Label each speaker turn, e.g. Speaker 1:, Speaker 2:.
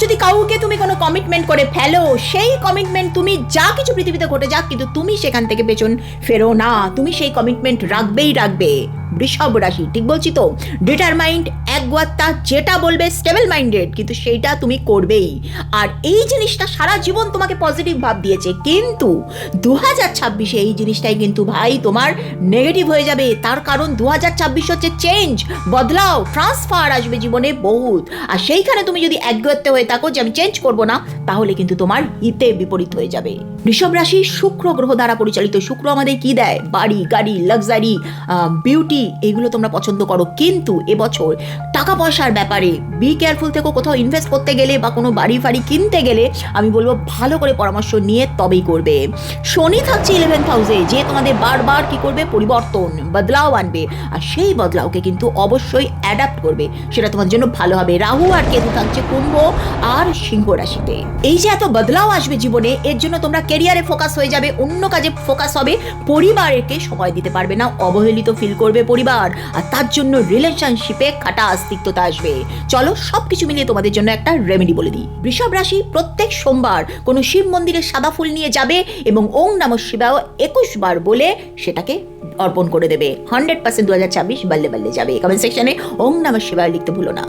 Speaker 1: যদি কাউকে তুমি কোনো কমিটমেন্ট করে ফেলো, সেই কমিটমেন্ট তুমি যা কিছু পৃথিবীতে ঘটে যাক, কিন্তু তুমি সেখান থেকে পেছন ফেরো না। তুমি সেই কমিটমেন্ট রাখবেই রাখবে। বৃষভ রাশি, ঠিক বলছি তো? ডিটারমাইন্ড একগুয়াত্তা, যেটা বলবে স্টেবল মাইন্ডেড কিন্তু সেইটা তুমি করবেই। আর এই জিনিসটা সারা জীবন তোমাকে পজিটিভ ভাব দিয়েছে, কিন্তু দু হাজার ছাব্বিশে এই জিনিসটাই কিন্তু ভাই তোমার নেগেটিভ হয়ে যাবে। তার কারণ দু হাজার ছাব্বিশ হচ্ছে চেঞ্জ বদলাও ট্রান্সফার আসবে জীবনে বহুত। আর সেইখানে তুমি যদি একগুয়াত্ত হয়ে থাকো যে আমি চেঞ্জ করব না, তাহলে কিন্তু তোমার হিতে বিপরীত হয়ে যাবে। বৃষভ রাশি শুক্র গ্রহ দ্বারা পরিচালিত। শুক্র আমাদের কি দেয়? বাড়ি, গাড়ি লাক্সারি বিউটি এগুলো তোমরা পছন্দ করো। কিন্তু এবছর টাকা পয়সার ব্যাপারে বি কেয়ারফুল থেকে। কোথাও ইনভেস্ট করতে গেলে বা কোনো বাড়ি ফাড়ি কিনতে গেলে আমি বলব ভালো করে পরামর্শ নিয়ে তবেই করবে। শনি থাকছে ইলেভেন্থ হাউসে যে তোমাদের বারবার কি করবে? পরিবর্তন, বদলাও আনবে। আর সেই বদলাওকে কিন্তু অবশ্যই অ্যাডাপ্ট করবে। সেটা তোমার জন্য ভালো হবে। রাহু আর কেতু থাকছে কুম্ভ আর সিংহ রাশিতে। এই যে এত বদলাও আসবে জীবনে, এর জন্য তোমরা কেরিয়ারে ফোকাস হয়ে যাবে, অন্য কাজে ফোকাস হবে, পরিবারকে সময় দিতে পারবে না, অবহেলিত ফিল করবে পরিবার, আর তার জন্য রিলেশনশিপে খাটা আস্তিত্বতা আসবে। চলো সব কিছু মিলিয়ে তোমাদের জন্য একটা রেমেডি বলে দিই। বৃষভ রাশি প্রত্যেক সোমবার কোনো শিব মন্দিরে সাদা ফুল নিয়ে যাবে এবং ওং নম শিবায় একুশ বার বলে সেটাকে অর্পণ করে দেবে। হান্ড্রেড পার্সেন্ট দু হাজার ছাব্বিশ বাল্লে বাল্লে যাবে। কমেন্ট সেকশনে ওং নম শিবায় লিখতে ভুলো না।